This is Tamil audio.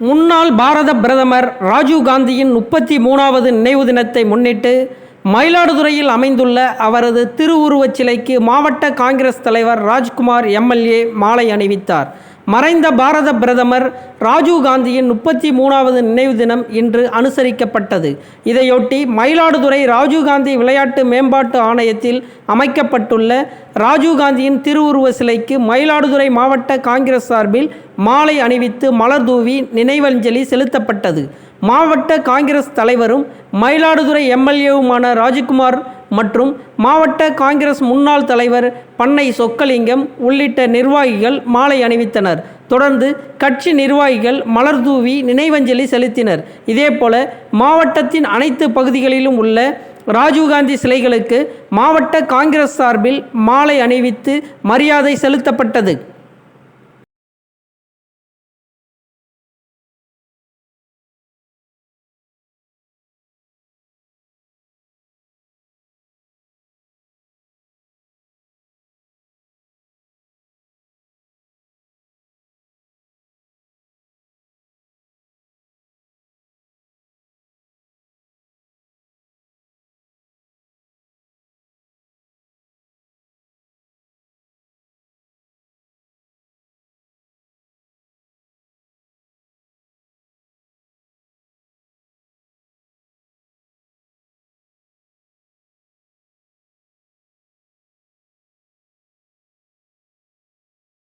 முன்னாள் பாரத பிரதமர் ராஜீவ் காந்தியின் முப்பத்தி மூணாவது நினைவு தினத்தை முன்னிட்டு மயிலாடுதுறையில் அமைந்துள்ள அவரது திருவுருவச் சிலைக்கு மாவட்ட காங்கிரஸ் தலைவர் ராஜ்குமார் எம்எல்ஏ மாலை அணிவித்தார். மறைந்த பாரத பிரதமர் ராஜீவ் காந்தியின் முப்பத்தி மூணாவது நினைவு தினம் இன்று அனுசரிக்கப்பட்டது. இதையொட்டி மயிலாடுதுறை ராஜீவ்காந்தி விளையாட்டு மேம்பாட்டு ஆணையத்தில் அமைக்கப்பட்டுள்ள ராஜீவ்காந்தியின் திருவுருவ சிலைக்கு மயிலாடுதுறை மாவட்ட காங்கிரஸ் சார்பில் மாலை அணிவித்து மலர் தூவி நினைவஞ்சலி செலுத்தப்பட்டது. மாவட்ட காங்கிரஸ் தலைவரும் மயிலாடுதுறை எம்எல்ஏவுமான ராஜகுமார் மற்றும் மாவட்ட காங்கிரஸ் முன்னாள் தலைவர் பண்ணை சொக்கலிங்கம் உள்ளிட்ட நிர்வாகிகள் மாலை அணிவித்தனர். தொடர்ந்து கட்சி நிர்வாகிகள் மலர் தூவி நினைவஞ்சலி செலுத்தினர். இதேபோல மாவட்டத்தின் அனைத்து பகுதிகளிலும் உள்ள ராஜீவ்காந்தி சிலைகளுக்கு மாவட்ட காங்கிரஸ் சார்பில் மாலை அணிவித்து மரியாதை செலுத்தப்பட்டது.